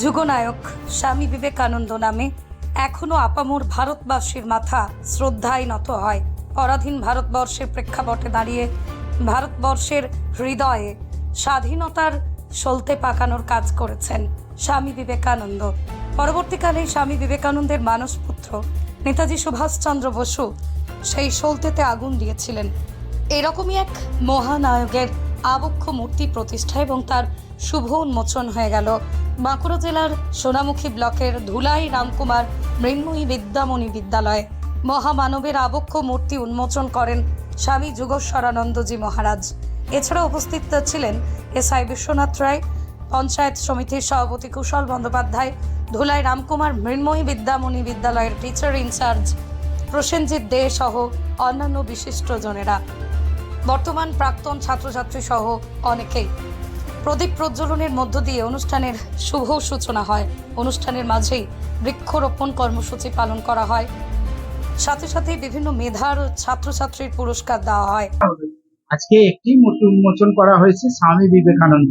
যুগনায়ক স্বামী বিবেকানন্দ নামে এখনও আপামোর ভারতবাসীর মাথা শ্রদ্ধায় নত হয়। পরাধীন ভারতবর্ষের প্রেক্ষাপটে দাঁড়িয়ে ভারতবর্ষের হৃদয়ে স্বাধীনতার সলতে পাকানোর কাজ করেছেন স্বামী বিবেকানন্দ। পরবর্তীকালে স্বামী বিবেকানন্দের মানসপুত্র নেতাজি সুভাষচন্দ্র বসু সেই সলতেতে আগুন দিয়েছিলেন। এরকমই এক মহানায়কের আবক্ষ মূর্তি প্রতিষ্ঠা এবং তার শুভ উন্মোচন হয়ে গেল। বাঁকুড়া জেলার সোনামুখী ব্লকের ধুলাই রামকুমার মৃন্ময়ী বিদ্যামণি বিদ্যালয়ে মহামানবের আবক্ষ মূর্তি উন্মোচন করেন স্বামী যুগস্বরানন্দজি মহারাজ। এছাড়া উপস্থিত ছিলেন এসআই বিশ্বনাথ রায়, পঞ্চায়েত সমিতির সভাপতি কুশল বন্দ্যোপাধ্যায়, ধুলাই রামকুমার মৃন্ময়ী বিদ্যামণি বিদ্যালয়ের টিচার ইনচার্জ প্রসেনজিৎ দে সহ অন্যান্য বিশিষ্টজনেরা। বর্তমান প্রাক্তন ছাত্রছাত্রী সহ অনেকেই। প্রদীপ প্রজ্বলনের মধ্য দিয়ে অনুষ্ঠানের শুভ সূচনা হয়। অনুষ্ঠানের মাঝেই বৃক্ষরোপণ কর্মসূচি পালন করা হয়। সাথে সাথে বিভিন্ন মেধার ছাত্রছাত্রীর পুরস্কার দেওয়া হয়। আজকে একটি মূর্তি উন্মোচন করা হয়েছে স্বামী বিবেকানন্দ।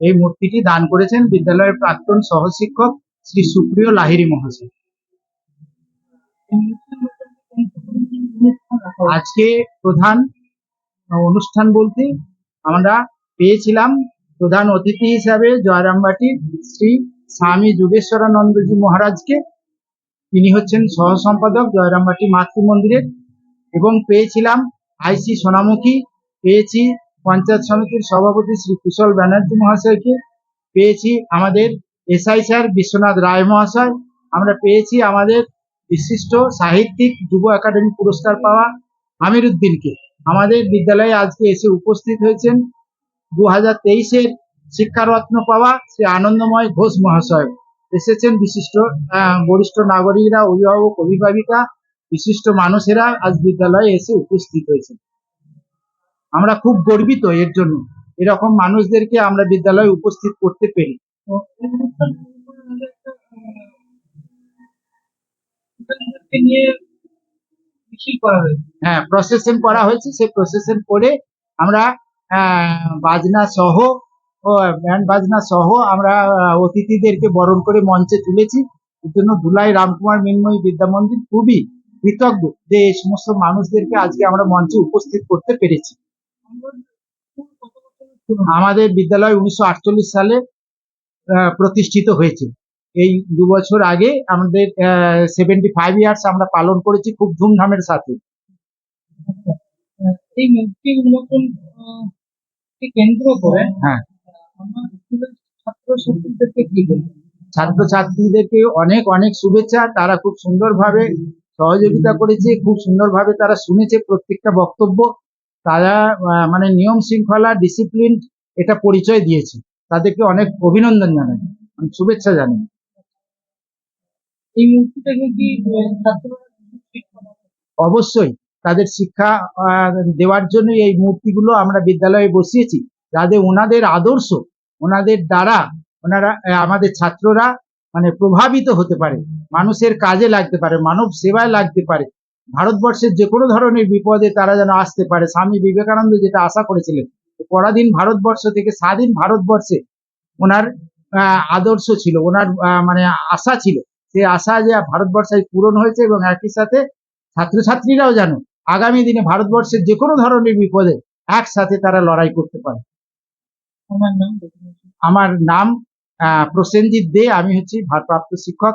এই মূর্তিটি দান করেছেন বিদ্যালয়ের প্রাক্তন সহশিক্ষক শ্রী সুপ্রিয় লাহিরি মহাশয়। আজকে প্রধান অনুষ্ঠান বলতে আমরা পেয়েছিলাম প্রধান অতিথি হিসাবে জয়রামবাটির শ্রী স্বামী যুগেশ্বরানন্দজি মহারাজকে। তিনি হচ্ছেন সহ সম্পাদক জয়রামবাটি মাতৃ মন্দিরের এবং পেয়েছিলাম আইসি সোনামুখী, পেয়েছি পঞ্চায়েত সমিতির সভাপতি শ্রী কুশল ব্যানার্জি মহাশয়কে, পেয়েছি আমাদের এসআই স্যার বিশ্বনাথ রায় মহাশয়, আমরা পেয়েছি আমাদের বিশিষ্ট সাহিত্যিক যুব একাডেমি পুরস্কার পাওয়া আমির উদ্দিনকে আমাদের বিদ্যালয়ে আজকে এসে উপস্থিত হয়েছেন দু হাজার তেইশের শিক্ষারত্ন পাওয়া শ্রী আনন্দময় ঘোষ মহাশয় এসেছেন বিশিষ্ট বরিষ্ঠ নাগরিকরা অভিভাবক অভিভাবিকা বিশিষ্ট মানুষেরা আজ বিদ্যালয়ে এসে উপস্থিত হয়েছে আমরা খুব গর্বিত এর জন্য এরকম মানুষদেরকে আমরা বিদ্যালয়ে উপস্থিত করতে পেরে নিয়ে হ্যাঁ প্রসেসন করা হয়েছে। সেই প্রসেসন করে আমরা বাজনা সহ ব্যান্ড বাজনা সহ আমরা অতিথিদেরকে বরণ করে মঞ্চে তুলেছি। এর জন্য ধুলাই, রামকুমার, মিনময়ী, বিদ্যা মন্দির খুবই কৃতজ্ঞ যে এই সমস্ত মানুষদেরকে আজকে আমরা মঞ্চে উপস্থিত করতে পেরেছি। আমাদের বিদ্যালয় উনিশশো আটচল্লিশ সালে প্রতিষ্ঠিত হয়েছে এই দু বছর আগে আমাদের সেভেন্টি ফাইভ ইয়ার্স আমরা পালন করেছি খুব ধুমধামের সাথে। এই মূর্তি উন্মোচন কেন্দ্র করে? হ্যাঁ। কি ছাত্রছাত্রীদেরকে অনেক অনেক শুভেচ্ছা তারা খুব সুন্দরভাবে সহযোগিতা করেছে খুব সুন্দরভাবে তারা শুনেছে প্রত্যেকটা বক্তব্য। তারা মানে নিয়ম শৃঙ্খলা ডিসিপ্লিন এটা পরিচয় দিয়েছে। তাদেরকে অনেক অভিনন্দন জানাই শুভেচ্ছা জানাই। এই কি অবশ্যই, তাদের শিক্ষা দেওয়ার জন্য এই মূর্তিগুলো আমরা বিদ্যালয়ে বসিয়েছি। যাতে ওনাদের আদর্শ, ওনাদের দ্বারা ওনারা আমাদের ছাত্ররা মানে প্রভাবিত হতে পারে, মানুষের কাজে লাগতে পারে, মানব সেবায় লাগতে পারে। ভারতবর্ষের যে কোনো ধরনের বিপদে তারা যেন আসতে পারে। স্বামী বিবেকানন্দ যেটা আশা করেছিলেন পরাধীন ভারতবর্ষ থেকে স্বাধীন ভারতবর্ষে ওনার আদর্শ ছিল, ওনার মানে আশা ছিল। সেই আশা যে ভারতবর্ষে পূরণ হয়েছে এবং একই সাথে ছাত্রছাত্রীরাও যেন আগামী দিনে ভারতবর্ষের যে কোনো ধরনের বিপদে একসাথে তারা লড়াই করতে পারে। আমার নাম আমার নাম আহ, প্রসেনজিৎ দে আমি হচ্ছি ভারপ্রাপ্ত শিক্ষক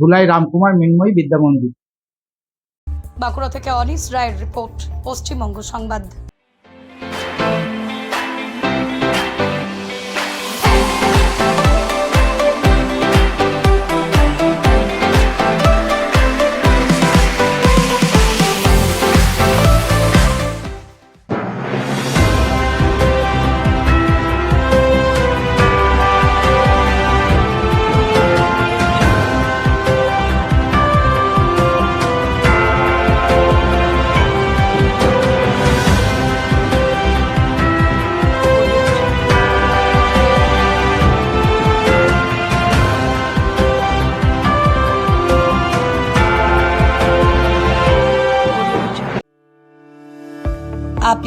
ধুলাই রামকুমার মিন্ময়ী বিদ্যা মন্দির। বাঁকুড়া থেকে অনিস রায়ের রিপোর্ট পশ্চিমবঙ্গ সংবাদ।